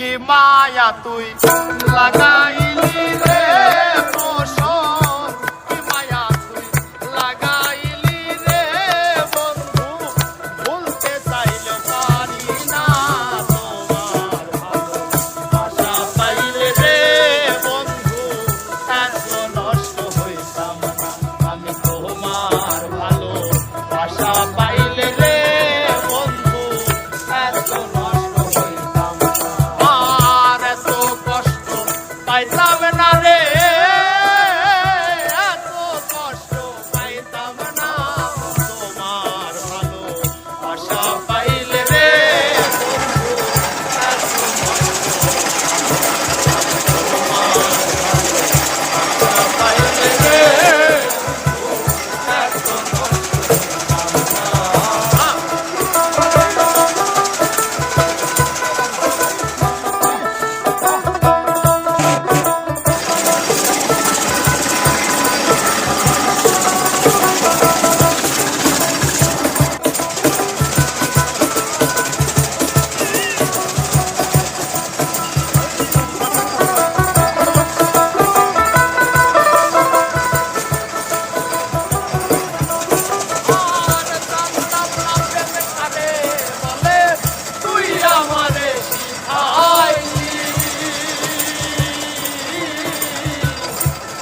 কি মায়া তুই? রে পাইতাম না রে। কষ্ট পাইতাম না। তোমার ভালো আশা